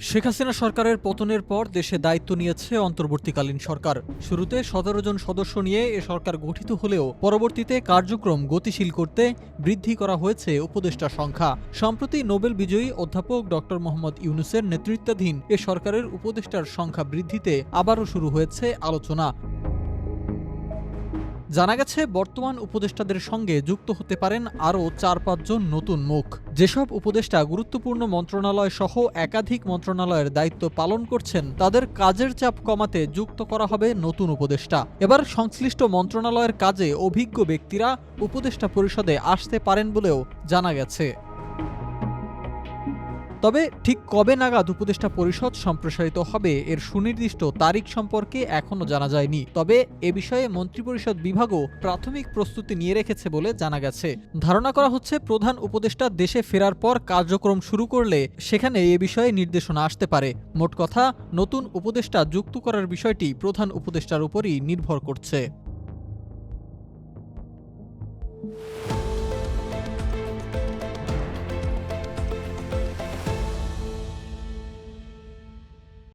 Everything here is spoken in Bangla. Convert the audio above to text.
শেখ হাসিনা সরকারের পতনের পর দেশে দায়িত্ব নিয়েছে অন্তর্বর্তীকালীন সরকার। শুরুতে সতেরো জন সদস্য নিয়ে এ সরকার গঠিত হলেও পরবর্তীতে কার্যক্রম গতিশীল করতে বৃদ্ধি করা হয়েছে উপদেষ্টা সংখ্যা। সম্প্রতি নোবেল বিজয়ী অধ্যাপক ড. মোহাম্মদ ইউনুসের নেতৃত্বাধীন এ সরকারের উপদেষ্টার সংখ্যা বৃদ্ধিতে আবারও শুরু হয়েছে আলোচনা। জানা গেছে, বর্তমান উপদেষ্টাদের সঙ্গে যুক্ত হতে পারেন আরও চার পাঁচজন নতুন মুখ। যেসব উপদেষ্টা গুরুত্বপূর্ণ মন্ত্রণালয় সহ একাধিক মন্ত্রণালয়ের দায়িত্ব পালন করছেন, তাদের কাজের চাপ কমাতে যুক্ত করা হবে নতুন উপদেষ্টা। এবার সংশ্লিষ্ট মন্ত্রণালয়ের কাজে অভিজ্ঞ ব্যক্তিরা উপদেষ্টা পরিষদে আসতে পারেন বলেও জানা গেছে। তবে ঠিক কবে নাগাদ উপদেষ্টা পরিষদ সম্প্রসারিত হবে এর সুনির্দিষ্ট তারিখ সম্পর্কে এখনও জানা যায়নি। তবে এ বিষয়ে মন্ত্রিপরিষদ বিভাগও প্রাথমিক প্রস্তুতি নিয়ে রেখেছে বলে জানা গেছে। ধারণা করা হচ্ছে প্রধান উপদেষ্টা দেশে ফেরার পর কার্যক্রম শুরু করলে সেখানে এ বিষয়ে নির্দেশনা আসতে পারে। মোট কথা, নতুন উপদেষ্টা যুক্ত করার বিষয়টি প্রধান উপদেষ্টার উপরই নির্ভর করছে।